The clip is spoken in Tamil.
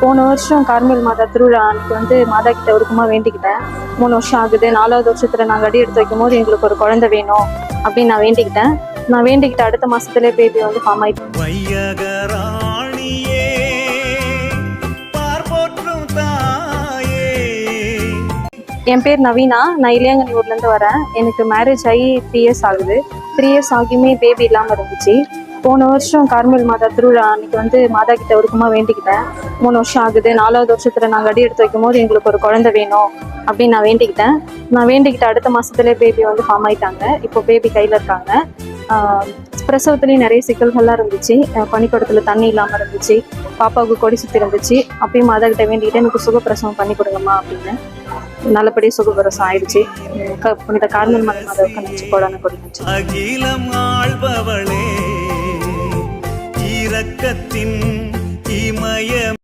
போன வருஷம் கார்மேல் மாதா திருவிழா அன்னைக்கு வந்து மாதா கிட்ட ஒருக்கமா வேண்டிக்கிட்டேன். மூணு வருஷம் ஆகுது. நாலாவது வருஷத்துல நாங்கள் அடி எடுத்து வைக்கும் போது எங்களுக்கு ஒரு குழந்தை வேணும் அப்படின்னு நான் வேண்டிக்கிட்டேன். நான் வேண்டிக்கிட்ட அடுத்த மாசத்துலேயே பேபி வந்து ஃபார்ம் ஆயிட்டு என் பேர் நவீனா. நான் இளையங்கனி ஊர்லேருந்து வரேன். எனக்கு மேரேஜ் ஆகி த்ரீ இயர்ஸ் ஆகுது. த்ரீ இயர்ஸ் ஆகியுமே பேபி இல்லாமல் இருந்துச்சு. போன வருஷம் கார்மல் மாதா திருவிழா அன்னைக்கு வந்து மாதா கிட்ட ஒருக்கமா வேண்டிக்கிட்டேன். மூணு வருஷம் ஆகுது. நாலாவது வருஷத்துல நாங்கள் அடி எடுத்து வைக்கும் போது எங்களுக்கு ஒரு குழந்தை வேணும் அப்படின்னு நான் வேண்டிக்கிட்டேன். நான் வேண்டிக்கிட்ட அடுத்த மாசத்துலேயே பேபி வந்து ஃபார்ம் ஆயிட்டாங்க. இப்போ பேபி கையில் இருக்காங்க. பிரசவத்துலேயும் நிறைய சிக்கல்கள்லாம் இருந்துச்சு. பனிக்கூடத்தில் தண்ணி இல்லாமல் இருந்துச்சு. பாப்பாவுக்கு கொடி சுற்றி இருந்துச்சு. அப்பயும் மாதா கிட்ட வேண்டிக்கிட்டு எனக்கு சுகப்பிரசவம் பண்ணி கொடுங்கம்மா அப்படின்னு. நல்லபடியாக சுகப்பிரசவம் ஆயிடுச்சு. க- புனித கார்மல் மலை மாதாவுக்கு நினச்சி போடான கொடுத்துச்சு அகிலம் இரக்கத்தின்